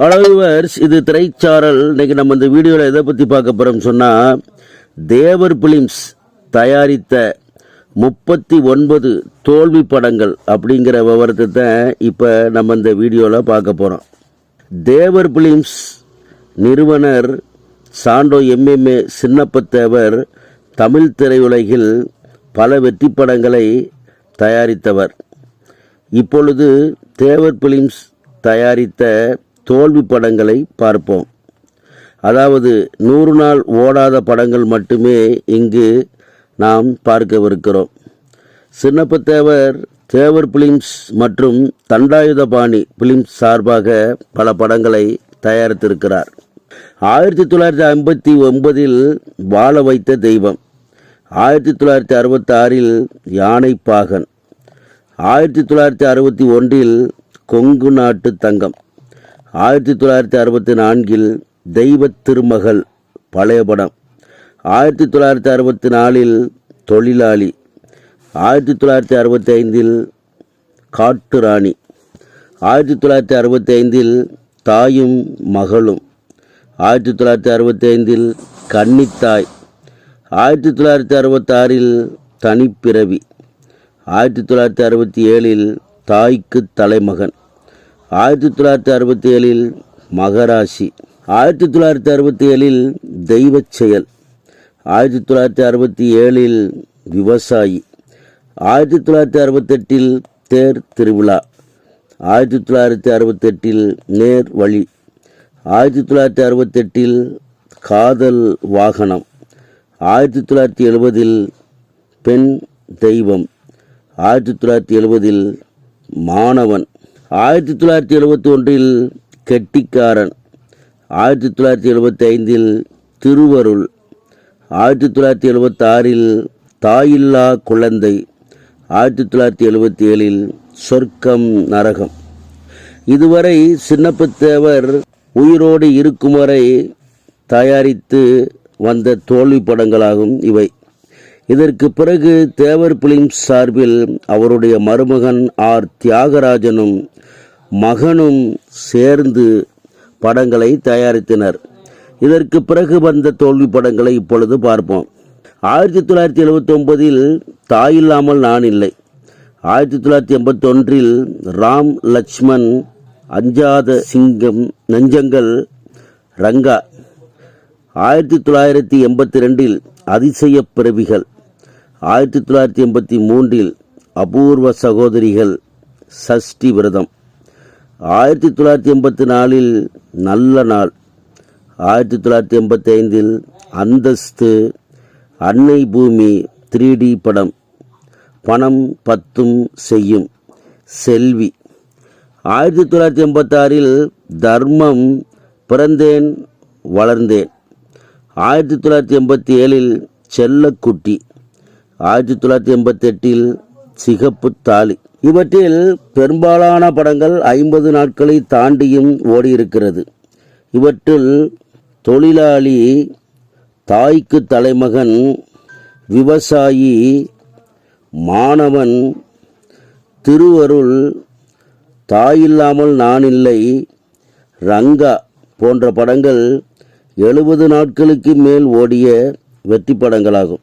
அளவுவர்ஸ் இது திரைச்சாரல். இன்னைக்கு நம்ம இந்த வீடியோவில் எதை பற்றி பார்க்க போகிறோம் சொன்னால் தேவர் பிலிம்ஸ் தயாரித்த முப்பத்தி ஒன்பது தோல்வி படங்கள் அப்படிங்கிற விவரத்தை தான் இப்போ நம்ம இந்த வீடியோவில் பார்க்க போகிறோம் தேவர் பிலிம்ஸ் நிறுவனர் சாண்டோ எம்எம்ஏ சின்னப்பத்தேவர் தமிழ் திரையுலகில் பல வெற்றி படங்களை தயாரித்தவர். இப்பொழுது தேவர் பிலிம்ஸ் தயாரித்த தோல்வி படங்களை பார்ப்போம். அதாவது நூறு நாள் ஓடாத படங்கள் மட்டுமே இங்கு நாம் பார்க்கவிருக்கிறோம். சின்னப்பத்தேவர் தேவர் பிலிம்ஸ் மற்றும் தண்டாயுதபாணி பிலிம்ஸ் சார்பாக பல படங்களை தயாரித்திருக்கிறார். ஆயிரத்தி தொள்ளாயிரத்தி ஐம்பத்தி ஒன்பதில் வாழ வைத்த தெய்வம். ஆயிரத்தி தொள்ளாயிரத்தி அறுபத்தாறில் யானைப்பாகன் ஆயிரத்தி தொள்ளாயிரத்தி அறுபத்தி ஒன்றில் கொங்கு நாட்டு தங்கம். ஆயிரத்தி தொள்ளாயிரத்தி அறுபத்தி நான்கில் தெய்வத் திருமகள் பழைய படம். ஆயிரத்தி தொள்ளாயிரத்தி அறுபத்தி நாலில் தொழிலாளி. ஆயிரத்தி தொள்ளாயிரத்தி அறுபத்தி ஐந்தில் காட்டு ராணி ஆயிரத்தி தொள்ளாயிரத்தி அறுபத்தி ஐந்தில் தாயும் மகளும். ஆயிரத்தி தொள்ளாயிரத்தி அறுபத்தி ஐந்தில் கன்னித்தாய். ஆயிரத்தி தொள்ளாயிரத்தி அறுபத்தாறில் தனிப்பிறவி. ஆயிரத்தி தொள்ளாயிரத்தி அறுபத்தி ஏழில் தாய்க்கு தலைமகன். ஆயிரத்தி தொள்ளாயிரத்தி அறுபத்தி ஏழில் மகராசி. ஆயிரத்தி தொள்ளாயிரத்தி அறுபத்தி ஏழில் தெய்வச் செயல் ஆயிரத்தி தொள்ளாயிரத்தி அறுபத்தி ஏழில் விவசாயி. ஆயிரத்தி தொள்ளாயிரத்தி அறுபத்தெட்டில் தேர் திருவிழா. ஆயிரத்தி தொள்ளாயிரத்தி அறுபத்தெட்டில் நேர் வழி ஆயிரத்தி தொள்ளாயிரத்தி அறுபத்தெட்டில் காதல் வாகனம். ஆயிரத்தி தொள்ளாயிரத்தி எழுபதில் பெண் தெய்வம். ஆயிரத்தி தொள்ளாயிரத்தி எழுபதில் மாணவன். ஆயிரத்தி தொள்ளாயிரத்தி எழுபத்தி ஒன்றில் கெட்டிக்காரன் ஆயிரத்தி தொள்ளாயிரத்தி எழுபத்தி ஐந்தில் திருவருள் ஆயிரத்தி தொள்ளாயிரத்தி எழுபத்தாறில் தாயில்லா குழந்தை ஆயிரத்தி தொள்ளாயிரத்தி எழுபத்தி ஏழில் சொர்க்கம் நரகம். இதுவரை சின்னப்பத்தேவர் உயிரோடு இருக்கும் வரை தயாரித்து வந்த தோல்வி படங்களாகும் இவை. இதற்கு பிறகு தேவர் பிலிம்ஸ் சார்பில் அவருடைய மருமகன் ஆர் தியாகராஜனும் மகனும் சேர்ந்து படங்களை தயாரித்தனர். இதற்கு பிறகு வந்த தோல்வி படங்களை இப்பொழுது பார்ப்போம். ஆயிரத்தி தொள்ளாயிரத்தி எழுபத்தி ஒன்பதில் தாயில்லாமல் நான் இல்லை. ஆயிரத்தி தொள்ளாயிரத்தி எண்பத்தொன்றில் ராம் லக்ஷ்மண் அஞ்சாத சிங்கம் நெஞ்சங்கள் ரங்கா. ஆயிரத்தி தொள்ளாயிரத்தி எண்பத்தி ரெண்டில் அதிசய பிறவிகள். ஆயிரத்தி தொள்ளாயிரத்தி எண்பத்தி மூன்றில் அபூர்வ சகோதரிகள் சஷ்டி விரதம். ஆயிரத்தி தொள்ளாயிரத்தி எண்பத்தி நாலில் நல்ல நாள். ஆயிரத்தி தொள்ளாயிரத்தி எண்பத்தி ஐந்தில் அந்தஸ்து அன்னை பூமி த்ரீ டி படம். பணம் பத்தும் செய்யும். செல்வி. ஆயிரத்தி தொள்ளாயிரத்தி எண்பத்தாறில் தர்மம் பிறந்தேன் வளர்ந்தேன். ஆயிரத்தி தொள்ளாயிரத்தி எண்பத்தி ஏழில் செல்லக்குட்டி. ஆயிரத்தி தொள்ளாயிரத்தி எண்பத்தெட்டில் சிகப்பு தாலி. இவற்றில் பெரும்பாலான படங்கள் ஐம்பது நாட்களை தாண்டியும் ஓடியிருக்கிறது. இவற்றில் தொழிலாளி தாய்க்கு தலைமகன் விவசாயி மாணவன் திருவருள் தாயில்லாமல் நான் இல்லை ரங்கா போன்ற படங்கள் எழுபது நாட்களுக்கு மேல் ஓடிய வெற்றி படங்களாகும்